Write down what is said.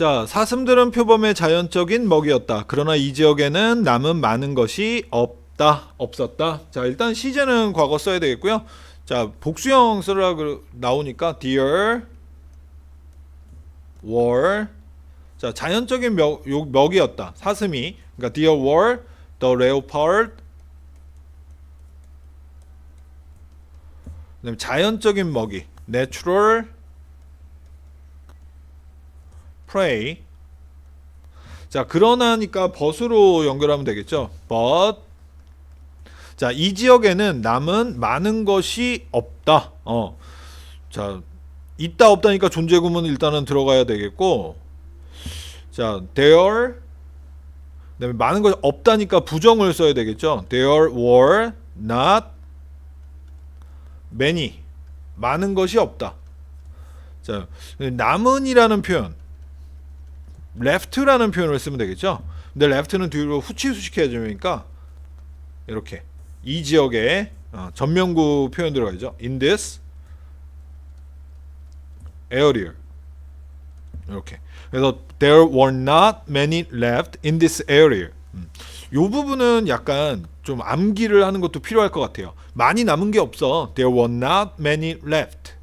자, 사슴들은 표범의 자연적인 먹이였다. 그러나 이 지역에는 남은 많은 것이 없다. 없었다. 자, 일단 시제는 과거 써야 되겠고요. 자, 복수형 쓰라 그- 나오니까 deer were 자, 자연적인 먹, 요- 먹이였다. 사슴이. 그러니까 deer were the leopard 그다음에 자연적인 먹이 natural prey 자 그러나니까 벗으로 연결하면 되겠죠? But. 자 이 지역에는 남은 많은 것이 없다. 어 자 있다 없다니까 존재 구문 일단은 들어가야 되겠고. 자 there. 그다음에 많은 것이 없다니까 부정을 써야 되겠죠? There were not many. 많은 것이 없다. 자, 남은이라는 표현 left라는 표현을 쓰면 되겠죠. 근데 left는 뒤로 후치 수식해야 되니까 이렇게 이 지역에 어, 전면구 표현 들어가죠. in this area 이렇게 그래서 there were not many left in this area. 음. 요 부분은 약간 좀 암기를 하는 것도 필요할 것 같아요. 많이 남은 게 없어. There were not many left.